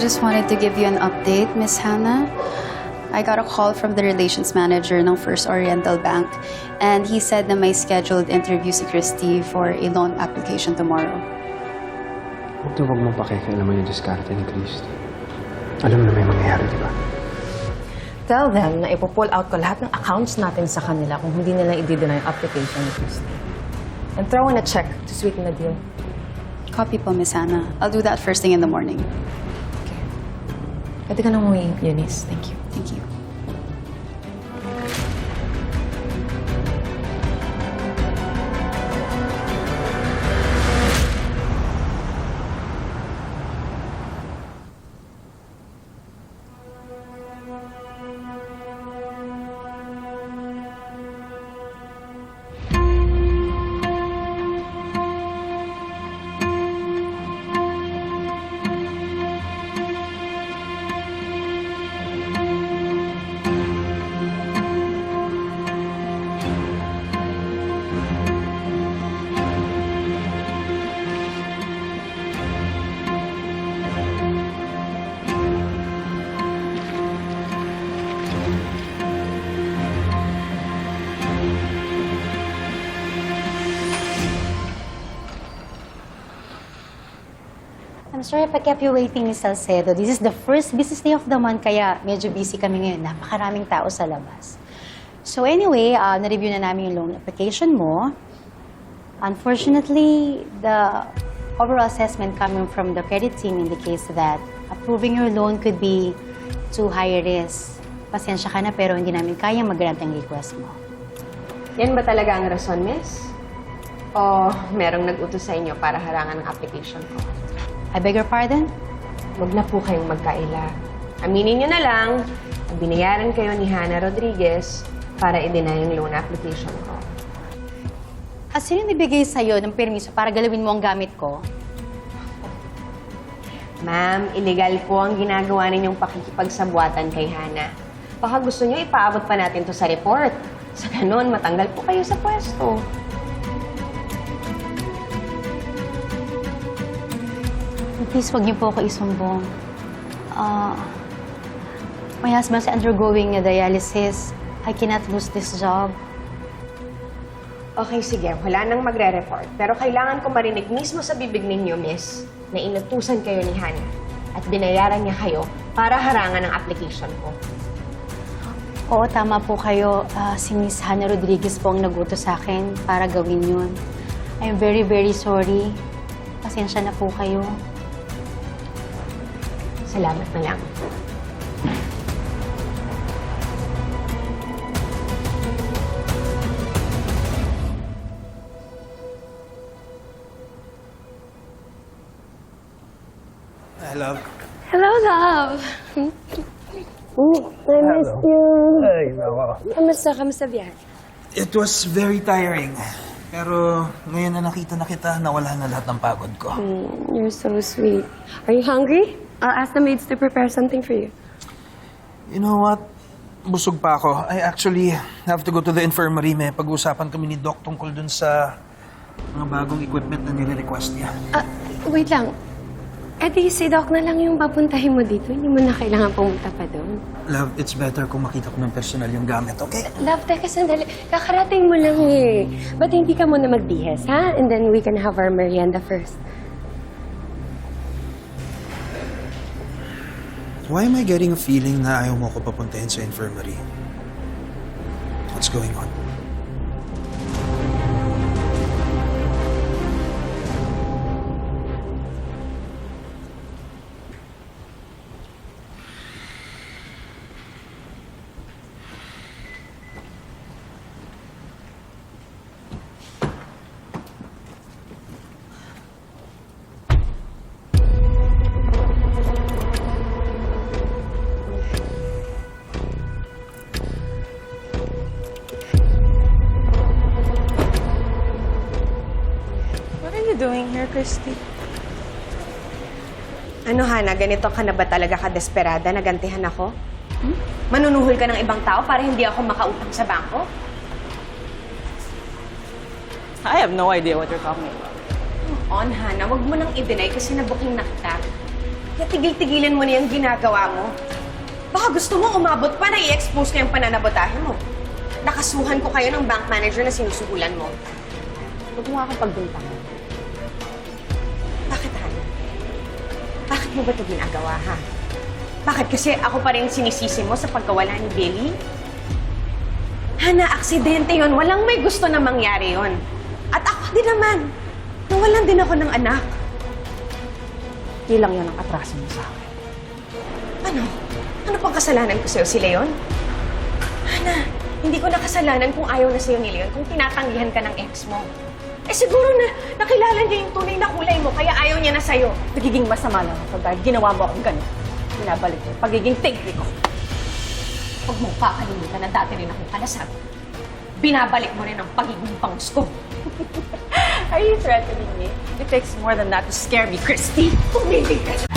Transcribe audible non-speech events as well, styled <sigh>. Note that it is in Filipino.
just wanted to give you an update, Miss Hannah. I got a call from the relations manager ng First Oriental Bank, and he said na may scheduled interview si Christy for a loan application tomorrow. Huwag na huwag mong pakikialaman yung diskarte ni Christy. Alam na may mangyayari, di ba? Tell them na ipo-pull out ko lahat ng accounts natin sa kanila kung hindi nila i-deny yung application ni Christy. And throw in a check to sweeten the deal. Copy po, Miss Hannah. I'll do that first thing in the morning. Pwede ka nang umuwi, Eunice. Thank you. Thank you. I'm sorry if I kept you waiting, Miss Salcedo. This is the first business day of the month, kaya medyo busy kami ngayon. Napakaraming tao sa labas. So anyway, uh, na-review na namin yung loan application mo. Unfortunately, the overall assessment coming from the credit team indicates that approving your loan could be too high risk. Pasensya ka na pero hindi namin kaya mag-grant ang request mo. Yan ba talaga ang rason, miss? O merong nag-utos sa inyo para harangan ang application ko? I beg your pardon? Huwag na po kayong magkaila. Aminin nyo na lang na binayaran kayo ni Hannah Rodriguez para i-deny yung loan application ko. At sino nibigay sa'yo ng permiso para galawin mo ang gamit ko? Ma'am, illegal po ang ginagawa ninyong pakikipagsabwatan kay Hannah. Baka gusto nyo ipaabot pa natin to sa report. Sa ganun, matanggal po kayo sa pwesto. Please, wag niyo po ako isumbong. Ah, my husband's undergoing a dialysis. I cannot lose this job. Okay, sige. Wala nang magre-report. Pero kailangan ko marinig mismo sa bibig ninyo, miss, na inutusan kayo ni Hannah at binayaran niya kayo para harangan ang application ko. Oo, tama po kayo. Ah, si Miss Hannah Rodriguez po ang nagutos sa akin para gawin yun. I'm very, very sorry. Pasensya na po kayo. Salamat na lang. I love. Hello, love. I missed you. Ay, nako. Kamusta? Kamusta biyahe? It was very tiring. Pero ngayon na nakita na kita, nawala na lahat ng pagod ko. You're so sweet. Are you hungry? I'll ask the maids to prepare something for you. You know what? Busog pa ako. I actually have to go to the infirmary. May pag-uusapan kami ni Doc tungkol dun sa mga bagong equipment na nire-request niya. Ah, wait lang. Eh di si Doc na lang yung papuntahin mo dito. Hindi mo na kailangan pumunta pa doon. Love, it's better kung makita ko ng personal yung gamit, okay? Love, teka sandali. Kakarating mo lang eh. Ba't hindi ka muna magbihes, ha? And then we can have our merienda first. Why am I getting a feeling na ayaw mo ko papuntahin sa infirmary? What's going on? Christy? Ano, Hannah? Ganito ka na ba talaga ka-desperada? Nagantihan ako? Hmm? Manunuhol ka ng ibang tao para hindi ako makautang sa bangko? I have no idea what you're talking about. On, Hannah. Huwag mo nang i-deny kasi nabuking na kita. Kaya tigil-tigilan mo na yung ginagawa mo. Baka gusto mo umabot pa na i-expose ko yung pananabotahe mo. Nakasuhan ko kayo ng bank manager na sinusuhulan mo. Huwag mo nga akong pagbintangan. Mo ba ito ginagawa, ha? Bakit? Kasi ako pa rin sinisisi mo sa pagkawala ni Billy? Hana, aksidente yon. Walang may gusto na mangyari yon. At ako din naman. Nawalan din ako ng anak. Hindi lang yan ang atraso mo sa akin. Ano? Ano pang kasalanan ko sa'yo si Leon? Hana, hindi ko nakasalanan kung ayaw na sa'yo ni Leon, kung tinatanggihan ka ng ex mo. Eh siguro na nakilala niya yung tunay na kulay mo, kaya ayaw niya na sa'yo. Nagiging masama lang ako dahil ginawa mo akong ganito. Binabalik ko yung pagiging tingli ko. Huwag mong kakalimutan na dati rin akong kalasag. Binabalik mo rin ang pagiging pangus ko. <laughs> Are you threatening me? It takes more than that to scare me, Christy. Tumigil ka